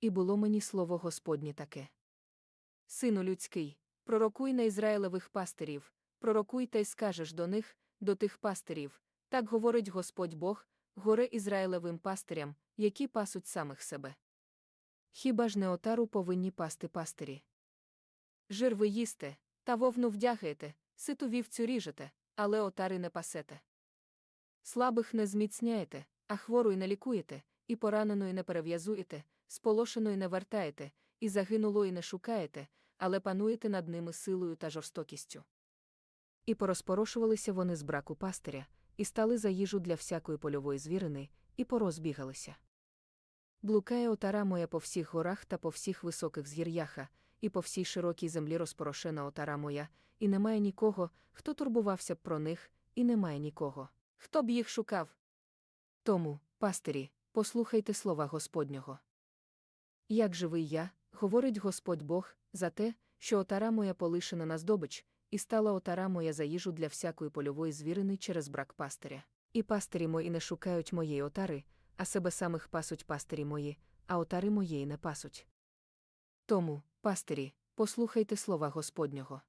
і було мені слово Господнє таке. Сину людський, пророкуй на Ізраїлевих пастирів, пророкуй та й скажеш до них, до тих пастирів, так говорить Господь Бог, горе Ізраїлевим пастирям, які пасуть самих себе. Хіба ж не отару повинні пасти пастирі? Жир ви їсте, та вовну вдягаєте, ситу вівцю ріжете, але отари не пасете. Слабих не зміцняєте, а хвору й не лікуєте, і пораненої не перев'язуєте, сполошеної не вертаєте, і загинулої не шукаєте, але пануєте над ними силою та жорстокістю. І порозпорошувалися вони з браку пастиря, і стали за їжу для всякої польової звірини, і порозбігалися. Блукає отара моя по всіх горах та по всіх високих згір'яха, і по всій широкій землі розпорошена отара моя, і немає нікого, хто турбувався б про них, і немає нікого, хто б їх шукав. Тому, пастирі, послухайте слова Господнього. Як живий я, говорить Господь Бог, за те, що отара моя полишена на здобич, і стала отара моя за їжу для всякої польової звірини через брак пастиря. І пастирі мої не шукають моєї отари, а себе самих пасуть пастирі мої, а отари моєї не пасуть. Тому, пастирі, послухайте слова Господнього.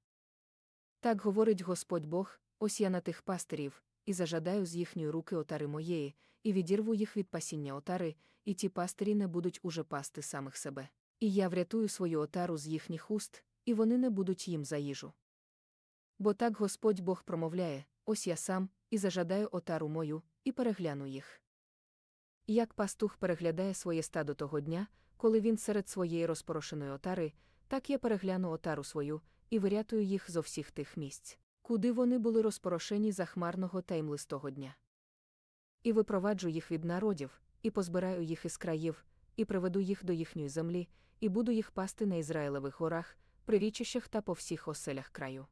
Так говорить Господь Бог, ось я на тих пастирів, і зажадаю з їхньої руки отари моєї, і відірву їх від пасіння отари, і ті пастирі не будуть уже пасти самих себе. І я врятую свою отару з їхніх уст, і вони не будуть їм за їжу. Бо так Господь Бог промовляє: ось я сам, і зажадаю отару мою, і перегляну їх. Як пастух переглядає своє стадо того дня, коли він серед своєї розпорошеної отари, так я перегляну отару свою, і вирятую їх зо всіх тих місць, куди вони були розпорошені за хмарного імлистого дня. І випроваджу їх від народів, і позбираю їх із країв, і приведу їх до їхньої землі, і буду їх пасти на Ізраїлевих горах, при річищах та по всіх оселях краю.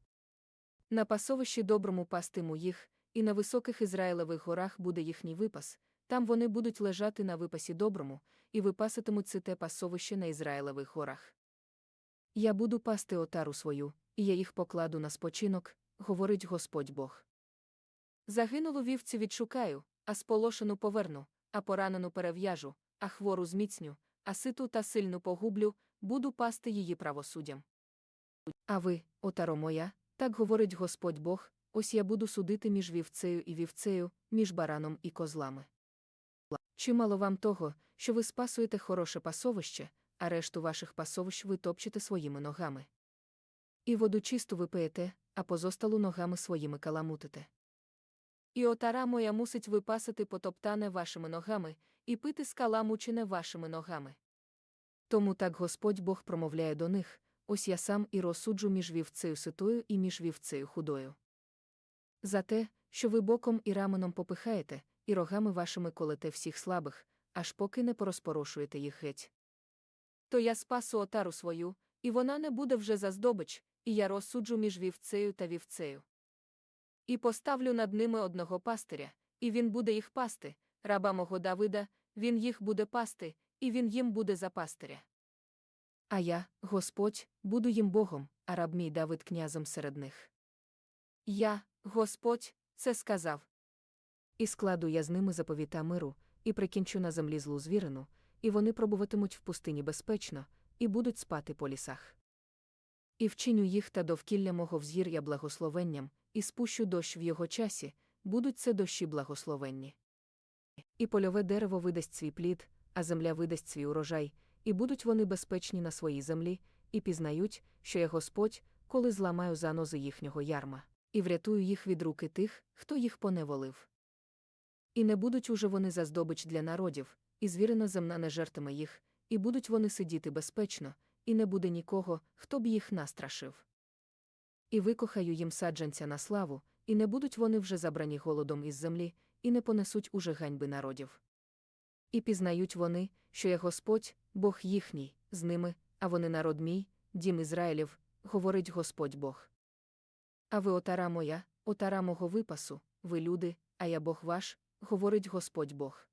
На пасовищі доброму пастиму їх, і на високих Ізраїлевих горах буде їхній випас, там вони будуть лежати на випасі доброму, і випаситимуть це те пасовище на Ізраїлевих горах. Я буду пасти отару свою, і я їх покладу на спочинок, говорить Господь Бог. Загинулу вівцю відшукаю, а сполошену поверну, а поранену перев'яжу, а хвору зміцню, а ситу та сильну погублю, буду пасти її правосуддям. А ви, отаро моя, так говорить Господь Бог, ось я буду судити між вівцею і вівцею, між бараном і козлами. Чимало вам того, що ви спасуєте хороше пасовище, а решту ваших пасовищ ви топчете своїми ногами. І воду чисту ви пиєте, а позосталу ногами своїми каламутите. І отара моя мусить випасити потоптане вашими ногами, і пити скала мучене вашими ногами. Тому так Господь Бог промовляє до них ось я сам і розсуджу між вівцею ситою і між вівцею худою. За те, що ви боком і раменом попихаєте, і рогами вашими колете всіх слабих, аж поки не порозпорошуєте їх геть. То я спасу отару свою, і вона не буде вже за здобич, і я розсуджу між вівцею та вівцею. І поставлю над ними одного пастиря, і він буде їх пасти, раба мого Давида, він їх буде пасти, і він їм буде за пастиря. А я, Господь, буду їм Богом, а раб мій Давид князем серед них. Я, Господь, це сказав. І складу я з ними заповіта миру, і прикінчу на землі злу звірину, і вони пробуватимуть в пустині безпечно, і будуть спати по лісах. І вчиню їх та довкілля мого взгір'я благословенням, і спущу дощ в його часі, будуть це дощі благословенні. І польове дерево видасть свій плід, а земля видасть свій урожай, і будуть вони безпечні на своїй землі, і пізнають, що я Господь, коли зламаю занози їхнього ярма, і врятую їх від руки тих, хто їх поневолив. І не будуть уже вони за здобич для народів, і звірина земна не жертиме їх, і будуть вони сидіти безпечно, і не буде нікого, хто б їх настрашив. І викохаю їм саджанця на славу, і не будуть вони вже забрані голодом із землі, і не понесуть уже ганьби народів. І пізнають вони, що я Господь, Бог їхній, з ними, а вони народ мій, дім Ізраїлів, говорить Господь Бог. А ви отара моя, отара мого випасу, ви люди, а я Бог ваш, говорить Господь Бог.